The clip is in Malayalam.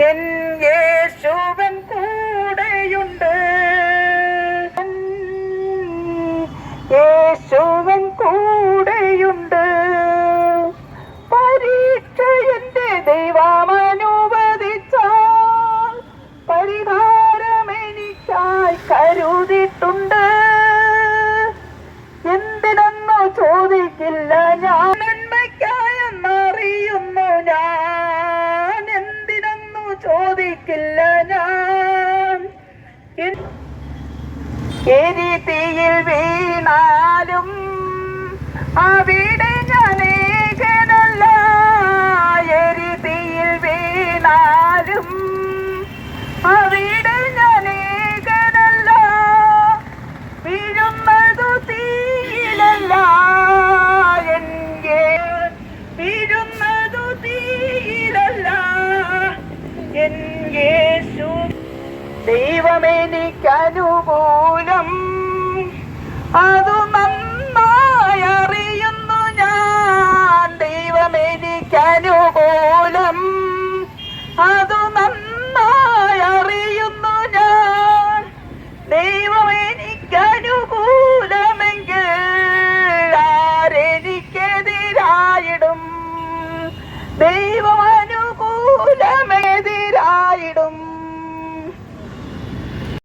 എൻ യേശുവൻ കൂടെയുണ്ട്. യേശുവൻ കൂടെയുണ്ട്. പരീക്ഷ എന്റെ ദൈവമനുവദിച്ചാൽ പരിഹാരം എനിക്കായി കരുതിയിട്ടുണ്ട്. ചോദിക്കില്ല ഞാൻ. തീയിൽ വീണാലും അവിടെ ഞാൻ ഏകനല്ല. എരി തീയിൽ വീണാലും അവിടെ ഞാൻ ഏകനല്ല. വീഴുന്നതു തീയിലല്ല. എന്റെ വീഴുന്നതു തീ എൻ യേശു. ദൈവമെനിക്കനുകൂലം